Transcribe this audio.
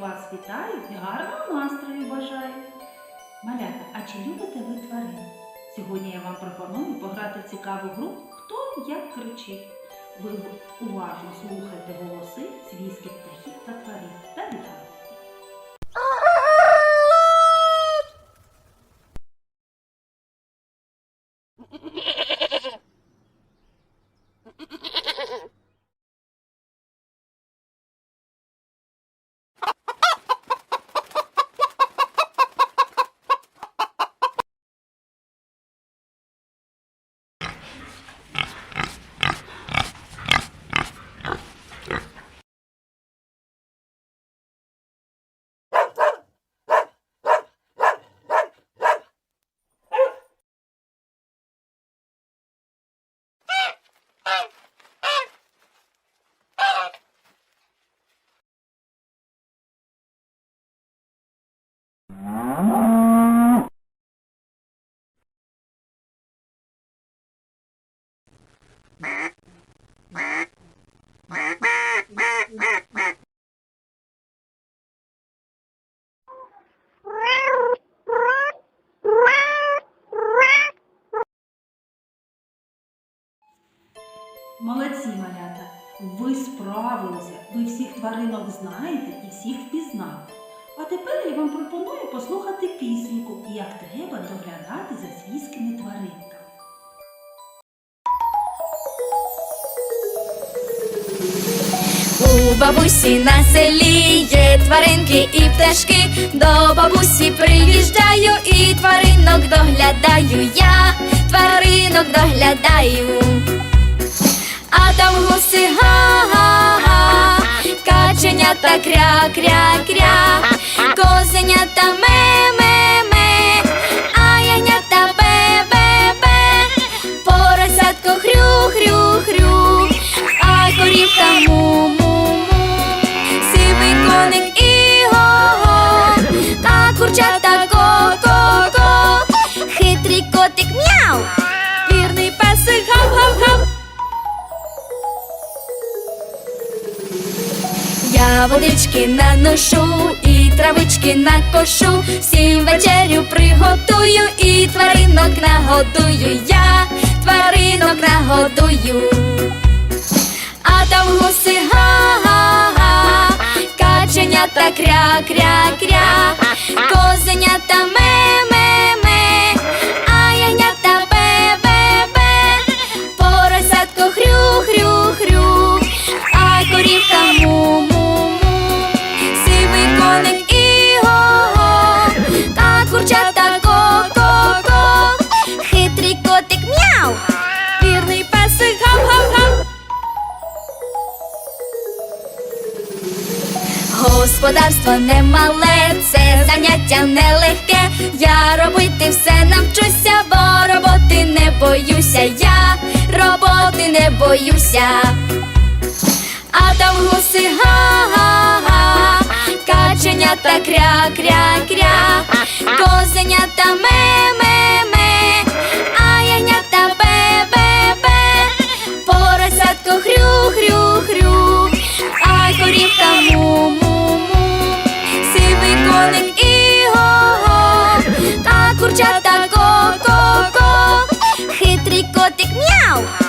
вас вітаю і гарного настрою бажаю. Малята, а чи любите ви тварин? Сьогодні я вам пропоную пограти цікаву гру Хто як кричить. Ви уважно слухайте голоси свійських птахів та тварин та вітаю. Молодці, малята! Ви справилися, ви всіх тваринок знаєте і всіх впізнали. А тепер я вам пропоную послухати пісеньку, як треба доглядати за свійськими тваринками. У бабусі на селі є тваринки і пташки. До бабусі приїжджаю і тваринок доглядаю я, тваринок доглядаю. А там гуси га-га-га, каченята кря-кря-кря, козенята котик мяу, вірний песик гав-гав-гав. Я водички наношу і травички накошу, всім вечерю приготую і тваринок нагодую я, тваринок нагодую. А там гуси га-га-га, каченята кря-кря-кря, козенята Господарство немале, це заняття нелегке. Я робити все навчуся, бо роботи не боюся. Я роботи не боюся. А там гуси га-га-га, каченята кря-кря-кря, козенята ме-ме-ме, а ягнята бе-бе-бе, хрю-хрю-хрю, а корівка му-му-му, а курчата